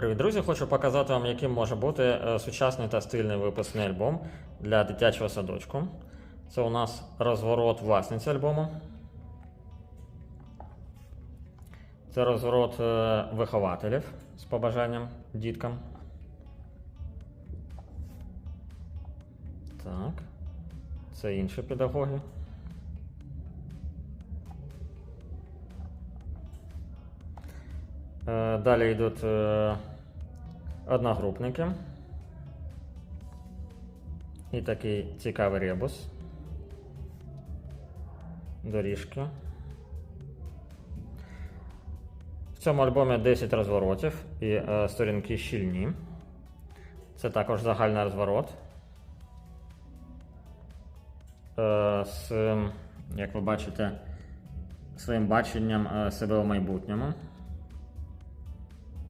Привіт, друзі! Хочу показати вам, яким може бути е, сучасний та стильний випускний альбом для дитячого садочку. Це у нас розворот власниці альбому. Це розворот е, вихователів з побажанням діткам. Так. Це інші педагоги. Е, Далі йдуть е, одногрупники. І такий цікавий ребус. Доріжки. В цьому альбомі 10 розворотів і е, сторінки щільні. Це також загальний розворот. З, як ви бачите, своїм баченням себе у майбутньому.